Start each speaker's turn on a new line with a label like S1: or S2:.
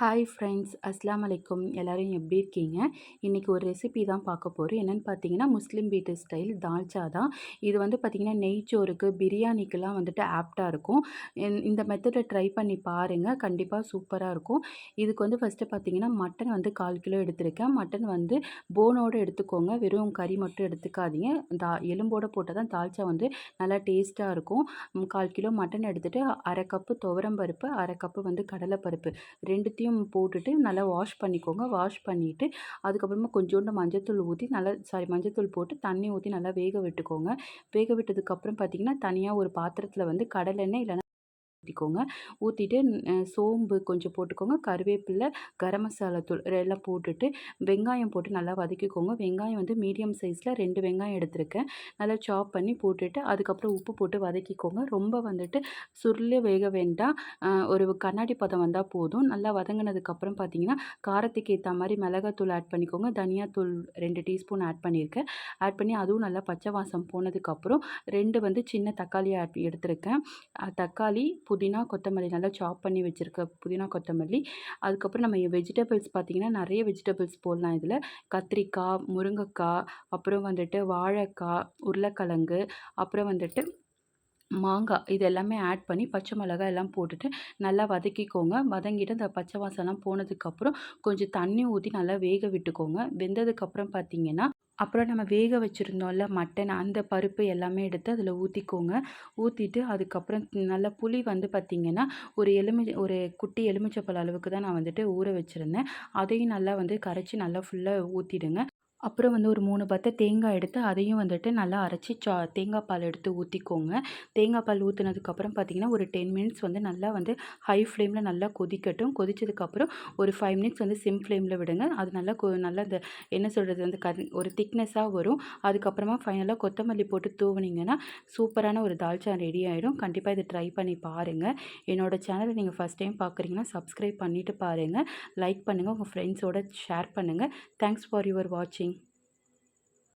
S1: Hi friends அஸ்லாம் அலைக்கும். எல்லோரும் எப்படி இருக்கீங்க? இன்றைக்கி ஒரு ரெசிபி தான் பார்க்க போகிறோம் என்னென்னு பார்த்தீங்கன்னா முஸ்லீம் வீட்டு ஸ்டைல் தால்ச்சா தான் இது வந்து பார்த்திங்கன்னா நெய்ச்சோருக்கு பிரியாணிக்கெலாம் வந்துட்டு ஆப்டாக இருக்கும். இந்த- இந்த மெத்தடை ட்ரை பண்ணி பாருங்கள் கண்டிப்பாக சூப்பராக இருக்கும். இதுக்கு வந்து ஃபஸ்ட்டு பார்த்தீங்கன்னா மட்டன் வந்து கால் கிலோ எடுத்திருக்கேன். மட்டன் வந்து போனோடு எடுத்துக்கோங்க. வெறும் கறி மட்டும் எடுத்துக்காதீங்க. தா எலும்போடு போட்டால் தான் தால்ச்சா வந்து நல்லா டேஸ்ட்டாக இருக்கும். கால் கிலோ மட்டன் எடுத்துகிட்டு அரை கப்பு துவரம் பருப்பு அரை கப்பு வந்து கடலைப்பருப்பு. ரெண்டுத்தையும் போட்டுட்டு நல்லா வாஷ் பண்ணிக்கோங்க. வாஷ் பண்ணிவிட்டு அதுக்கப்புறமா கொஞ்சோண்டு மஞ்சத்தூள் ஊற்றி நல்லா சாரி மஞ்சத்தூள் போட்டு தண்ணி ஊற்றி நல்லா வேக விட்டுக்கோங்க. வேக விட்டதுக்கப்புறம் பார்த்தீங்கன்னா தனியாக ஒரு பாத்திரத்தில் வந்து கடலெண்ணெய் இல்லைனா ஊற்றிக்கோங்க ஊற்றிட்டு சோம்பு கொஞ்சம் போட்டுக்கோங்க. கருவேப்பிலை கரம் மசாலா தூள் எல்லாம் போட்டுட்டு வெங்காயம் போட்டு நல்லா வதக்கிக்கோங்க. வெங்காயம் வந்து மீடியம் சைஸில் ரெண்டு வெங்காயம் எடுத்திருக்கேன். நல்லா சாப் பண்ணி போட்டுட்டு அதுக்கப்புறம் உப்பு போட்டு வதக்கிக்கோங்க. ரொம்ப வந்துட்டு சுருளே வேக வேண்டாம். ஒரு கண்ணாடி பதம் வந்தால் போதும். நல்லா வதங்கினதுக்கப்புறம் பார்த்தீங்கன்னா காரத்துக்கு ஏற்ற மாதிரி மிளகாத்தூள் ஆட் பண்ணிக்கோங்க. தனியாத்தூள் ரெண்டு டீஸ்பூன் ஆட் பண்ணியிருக்கேன். ஆட் பண்ணி அதுவும் நல்லா பச்சை வாசம் போனதுக்கப்புறம் ரெண்டு வந்து சின்ன தக்காளி ஆட் எடுத்திருக்கேன். தக்காளி புதினா கொத்தமல்லி நல்லா சாப் பண்ணி வச்சுருக்க புதினா கொத்தமல்லி. அதுக்கப்புறம் நம்ம வெஜிடபிள்ஸ் பார்த்திங்கன்னா நிறைய வெஜிடபிள்ஸ் போடலாம் இதில். கத்திரிக்காய் முருங்கைக்காய் அப்புறம் வந்துட்டு வாழைக்காய் உருளைக்கிழங்கு அப்புறம் வந்துட்டு மாங்காய். இது எல்லாமே ஆட் பண்ணி பச்சை மிளகாய் எல்லாம் போட்டுட்டு நல்லா வதக்கிக்கோங்க. வதங்கிட்டு அந்த பச்சை வாசம்லாம் போனதுக்கப்புறம் கொஞ்சம் தண்ணி ஊற்றி நல்லா வேக விட்டுக்கோங்க. வெந்ததுக்கப்புறம் பார்த்திங்கன்னா அப்புறம் நம்ம வேக வச்சுருந்தோம்ல மட்டன் அந்த பருப்பு எல்லாமே எடுத்து அதில் ஊற்றிக்கோங்க ஊற்றிட்டு அதுக்கப்புறம் நல்லா புளி வந்து பார்த்திங்கன்னா ஒரு எலுமி ஒரு குட்டி எலுமிச்சப்பழம் அளவுக்கு தான் நான் வந்துட்டு ஊற வச்சுருந்தேன். அதையும் நல்லா வந்து கரைச்சி நல்லா ஃபுல்லாக ஊற்றிடுங்க அப்புறம் வந்து ஒரு மூணு பத்தை தேங்காய் எடுத்து அதையும் வந்துட்டு நல்லா அரைச்சி சா தேங்காய் பால் எடுத்து ஊற்றிக்கோங்க தேங்காய் பால் ஊற்றுனதுக்கப்புறம் பார்த்தீங்கன்னா ஒரு டென் மினிட்ஸ் வந்து நல்லா வந்து ஹை ஃப்ளேமில் நல்லா கொதிக்கட்டும். கொதிச்சதுக்கப்புறம் ஒரு ஃபைவ் மினிட்ஸ் வந்து சிம் ஃப்ளேமில் விடுங்க. அது நல்லா கொ நல்லா இந்த என்ன சொல்கிறது அந்த க ஒரு திக்னஸாக வரும். அதுக்கப்புறமா ஃபைனலாக கொத்தமல்லி போட்டு தூவுனீங்கன்னா சூப்பரான ஒரு தால்ச்சா ரெடி ஆகிடும் கண்டிப்பாக இதை ட்ரை பண்ணி பாருங்கள் என்னோடய சேனலை நீங்கள் ஃபஸ்ட் டைம் பார்க்குறீங்கன்னா சப்ஸ்கிரைப் பண்ணிவிட்டு பாருங்கள் லைக் பண்ணுங்கள் உங்கள் ஃப்ரெண்ட்ஸோட ஷேர் பண்ணுங்கள் தேங்க்ஸ் ஃபார் யுவர் வாட்சிங்